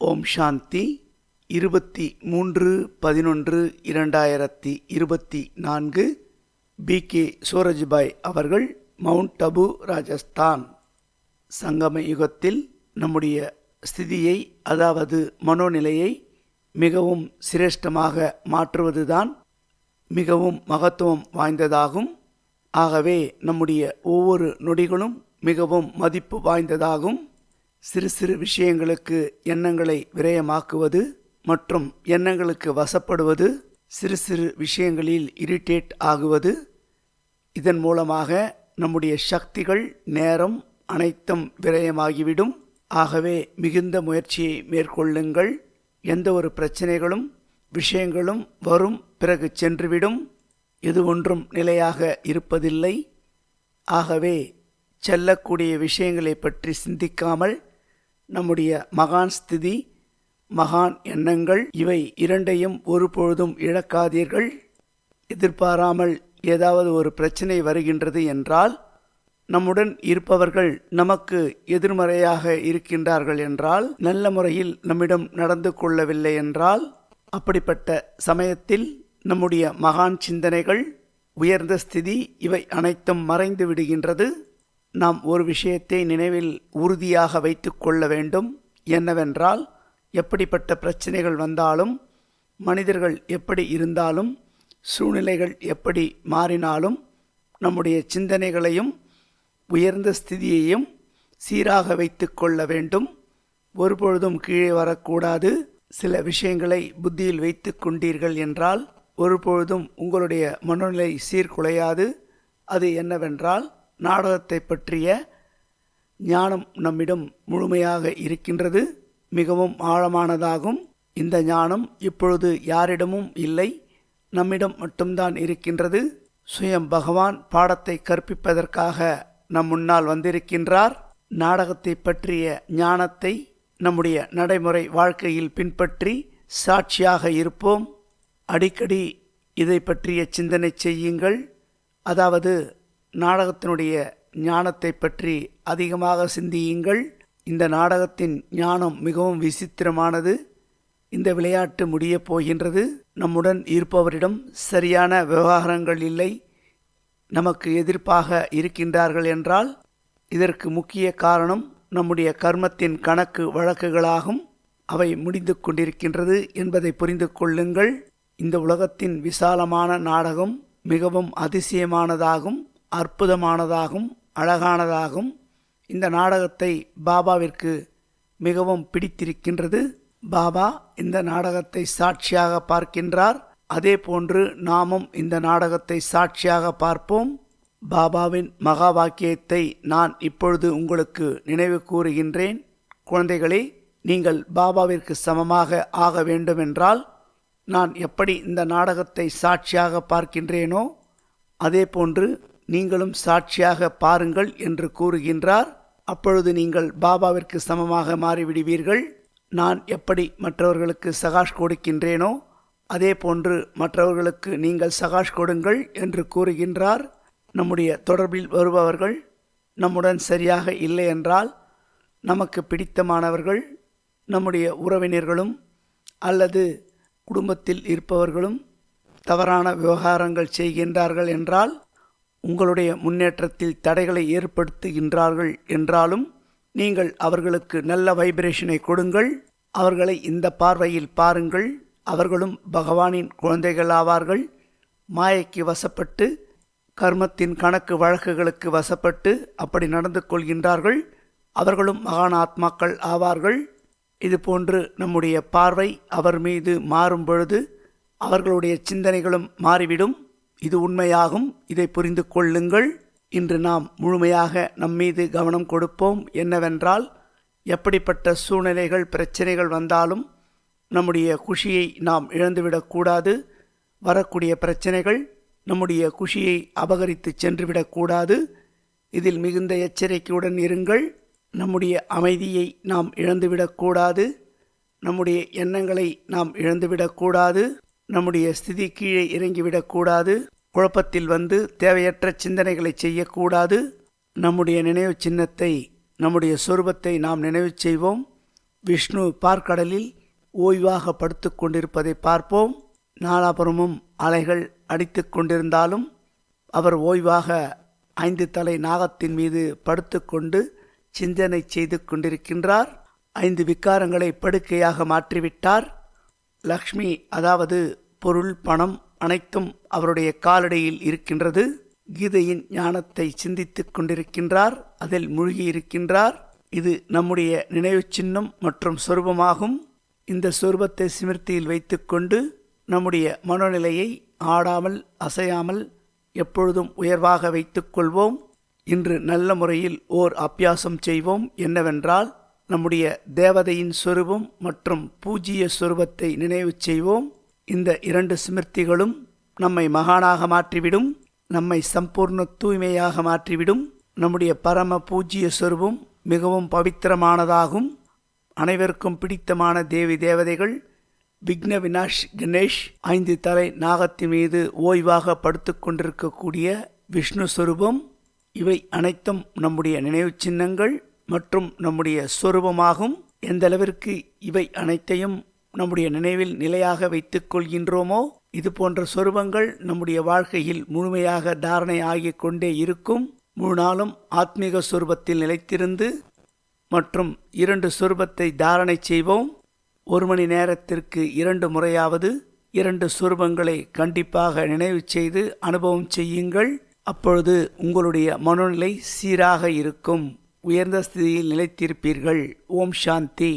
ஓம் சாந்தி. இருபத்தி மூன்று பதினொன்று இரண்டாயிரத்தி இருபத்தி நான்கு. பி. கே. சூரஜ்பாய் அவர்கள் மவுண்ட் அபு ராஜஸ்தான். சங்கம யுகத்தில் நம்முடைய ஸ்திதியை அதாவது மனோநிலையை மிகவும் சிரேஷ்டமாக மாற்றுவதுதான் மிகவும் மகத்துவம் வாய்ந்ததாகும். ஆகவே நம்முடைய ஒவ்வொரு நொடிகளும் மிகவும் மதிப்பு வாய்ந்ததாகும். சிறு சிறு விஷயங்களுக்கு எண்ணங்களை விரயமாக்குவது மற்றும் எண்ணங்களுக்கு வசப்படுவது சிறு சிறு விஷயங்களில் இரிட்டேட் ஆகுவது இதன் மூலமாக நம்முடைய சக்திகள் நேரம் அனைத்தும் விரயமாகிவிடும். ஆகவே மிகுந்த முயற்சியை மேற்கொள்ளுங்கள். எந்த ஒரு பிரச்சனைகளும் விஷயங்களும் வரும் பிறகு சென்றுவிடும். எது ஒன்றும் நிலையாக இருப்பதில்லை. ஆகவே செல்லக்கூடிய விஷயங்களை பற்றி சிந்திக்காமல் நம்முடைய மகான் ஸ்திதி மகான் எண்ணங்கள் இவை இரண்டையும் ஒருபொழுதும் இழக்காதீர்கள். எதிர்பாராமல் ஏதாவது ஒரு பிரச்சனை வருகின்றது என்றால் நம்முடன் இருப்பவர்கள் நமக்கு எதிர்மறையாக இருக்கின்றார்கள் என்றால் நல்ல முறையில் நம்மிடம் நடந்து கொள்ளவில்லை என்றால் அப்படிப்பட்ட சமயத்தில் நம்முடைய மகான் சிந்தனைகள் உயர்ந்த ஸ்திதி இவை அனைத்தும் மறைந்து விடுகின்றது. நாம் ஒரு விஷயத்தை நினைவில் உறுதியாக வைத்து கொள்ள வேண்டும். என்னவென்றால் எப்படிப்பட்ட பிரச்சனைகள் வந்தாலும் மனிதர்கள் எப்படி இருந்தாலும் சூழ்நிலைகள் எப்படி மாறினாலும் நம்முடைய சிந்தனைகளையும் உயர்ந்த ஸ்திதியையும் சீராக வைத்து கொள்ள வேண்டும். ஒருபொழுதும் கீழே வரக்கூடாது. சில விஷயங்களை புத்தியில் வைத்து கொண்டீர்கள் என்றால் ஒருபொழுதும் உங்களுடைய மனநிலை சீர்குலையாது. அது என்னவென்றால் நாடகத்தை பற்றிய ஞானம் நம்மிடம் முழுமையாக இருக்கின்றது. மிகவும் ஆழமானதாகும். இந்த ஞானம் இப்பொழுது யாரிடமும் இல்லை. நம்மிடம் மட்டும்தான் இருக்கின்றது. சுயம் பகவான் பாடத்தை கற்பிப்பதற்காக நம் முன்னால் வந்திருக்கின்றார். நாடகத்தை பற்றிய ஞானத்தை நம்முடைய நடைமுறை வாழ்க்கையில் பின்பற்றி சாட்சியாக இருப்போம். அடிக்கடி இதை பற்றிய சிந்தனை செய்யுங்கள். அதாவது நாடகத்தினுடைய ஞானத்தை பற்றி அதிகமாக சிந்தியுங்கள். இந்த நாடகத்தின் ஞானம் மிகவும் விசித்திரமானது. இந்த விளையாட்டு முடியப் போகின்றது. நம்முடன் இருப்பவரிடம் சரியான விவகாரங்கள் இல்லை. நமக்கு எதிர்ப்பாக இருக்கின்றார்கள் என்றால் இதற்கு முக்கிய காரணம் நம்முடைய கர்மத்தின் கணக்கு வழக்குகளாகும். அவை முடிந்து கொண்டிருக்கின்றது என்பதை புரிந்து கொள்ளுங்கள். இந்த உலகத்தின் விசாலமான நாடகம் மிகவும் அதிசயமானதாகும். அற்புதமானதாகும் அழகானதாகும். இந்த நாடகத்தை பாபாவிற்கு மிகவும் பிடித்திருக்கின்றது. பாபா இந்த நாடகத்தை சாட்சியாக பார்க்கின்றார். அதே போன்று நாமும் இந்த நாடகத்தை சாட்சியாக பார்ப்போம். பாபாவின் மகா வாக்கியத்தை நான் இப்பொழுது உங்களுக்கு நினைவு கூறுகின்றேன். குழந்தைகளே நீங்கள் பாபாவிற்கு சமமாக ஆக வேண்டுமென்றால் நான் எப்படி இந்த நாடகத்தை சாட்சியாக பார்க்கின்றேனோ அதே போன்று நீங்களும் சாட்சியாக பாருங்கள் என்று கூறுகின்றார். அப்பொழுது நீங்கள் பாபாவிற்கு சமமாக மாறிவிடுவீர்கள். நான் எப்படி மற்றவர்களுக்கு சகாஷ் கொடுக்கின்றேனோ அதே போன்று மற்றவர்களுக்கு நீங்கள் சகாஷ் கொடுங்கள் என்று கூறுகின்றார். நம்முடைய தொடர்பில் வருபவர்கள் நம்முடன் சரியாக இல்லை என்றால் நமக்கு பிடித்தமானவர்கள் நம்முடைய உறவினர்களும் அல்லது குடும்பத்தில் இருப்பவர்களும் தவறான விவகாரங்கள் செய்கின்றார்கள் என்றால் உங்களுடைய முன்னேற்றத்தில் தடைகளை ஏற்படுத்துகின்றார்கள் என்றாலும் நீங்கள் அவர்களுக்கு நல்ல வைப்ரேஷனை கொடுங்கள். அவர்களை இந்த பார்வையில் பாருங்கள். அவர்களும் பகவானின் குழந்தைகளாவார்கள். மாயைக்கு வசப்பட்டு கர்மத்தின் கணக்கு வழக்குகளுக்கு வசப்பட்டு அப்படி நடந்து கொள்கின்றார்கள். அவர்களும் மகான் ஆத்மாக்கள் ஆவார்கள். இதுபோன்று நம்முடைய பார்வை அவர் மீது மாறும் பொழுது அவர்களுடைய சிந்தனைகளும் மாறிவிடும். இது உண்மையாகும். இதை புரிந்து கொள்ளுங்கள். இன்று நாம் முழுமையாக நம்மீது கவனம் கொடுப்போம். என்னவென்றால் எப்படிப்பட்ட சூழ்நிலைகள் பிரச்சனைகள் வந்தாலும் நம்முடைய குஷியை நாம் இழந்துவிடக்கூடாது வரக்கூடிய பிரச்சனைகள் நம்முடைய குஷியை அபகரித்து சென்றுவிடக்கூடாது இதில் மிகுந்த எச்சரிக்கையுடன் இருங்கள். நம்முடைய அமைதியை நாம் இழந்துவிடக்கூடாது நம்முடைய எண்ணங்களை நாம் இழந்துவிடக்கூடாது நம்முடைய ஸ்திதி கீழே இறங்கிவிடக்கூடாது குழப்பத்தில் வந்து தேவையற்ற சிந்தனைகளை செய்யக்கூடாது. நம்முடைய நினைவு சின்னத்தை நம்முடைய சொரூபத்தை நாம் நினைவு செய்வோம். விஷ்ணு பார்க்கடலில் ஓய்வாக படுத்து கொண்டிருப்பதை பார்ப்போம். நாலாபுரமும் அலைகள் அடித்து கொண்டிருந்தாலும் அவர் ஓய்வாக ஐந்து தலை நாகத்தின் மீது படுத்துக்கொண்டு சிந்தனை செய்து கொண்டிருக்கின்றார். ஐந்து விக்காரங்களை படுக்கையாக மாற்றிவிட்டார். லக்ஷ்மி அதாவது பொருள் பணம் அனைத்தும் அவருடைய காலடியில் இருக்கின்றது. கீதையின் ஞானத்தை சிந்தித்துக் கொண்டிருக்கின்றார் அதில் மூழ்கியிருக்கின்றார். இது நம்முடைய நினைவு சின்னம் மற்றும் சொரூபமாகும். இந்த சொரூபத்தை சிமிர்த்தியில் வைத்துக்கொண்டு நம்முடைய மனோநிலையை ஆடாமல் அசையாமல் எப்பொழுதும் உயர்வாக வைத்துக்கொள்வோம். இன்று நல்ல முறையில் ஓர் அபியாசம் செய்வோம். என்னவென்றால் நம்முடைய தேவதையின் சொருபம் மற்றும் பூஜ்ய சொருபத்தை நினைவு செய்வோம். இந்த இரண்டு ஸ்மிருத்திகளும் நம்மை மகானாக மாற்றிவிடும். நம்மை சம்பூர்ண தூய்மையாக மாற்றிவிடும். நம்முடைய பரம பூஜ்ய சொருபம் மிகவும் பவித்திரமானதாகும். அனைவருக்கும் பிடித்தமான தேவி தேவதைகள் விக்ன வினாஷ் கணேஷ் ஐந்து தலை நாகத்தின் மீது ஓய்வாக படுத்து கொண்டிருக்கக்கூடிய விஷ்ணு சொரூபம். இவை அனைத்தும் நம்முடைய நினைவு சின்னங்கள். மற்றும் நம்முடைய சொரூபமாகும். எந்த அளவிற்கு இவை அனைத்தையும் நம்முடைய நினைவில் நிலையாக வைத்துக் கொள்கின்றோமோ இது போன்ற சொருபங்கள் நம்முடைய வாழ்க்கையில் முழுமையாக தாரணை ஆகிக் கொண்டே இருக்கும். முழு நாளும் ஆத்மீக சொருபத்தில் நிலைத்திருந்து மற்றும் இரண்டு சொருபத்தை தாரணை செய்வோம். ஒரு மணி நேரத்திற்கு இரண்டு முறையாவது இரண்டு சொரூபங்களை கண்டிப்பாக நினைவு செய்து அனுபவம் செய்யுங்கள். அப்பொழுது உங்களுடைய மனநிலை சீராக இருக்கும். உயர்ந்த ஸ்திதியில் நிலைத்திருப்பீர்கள். ஓம் சாந்தி.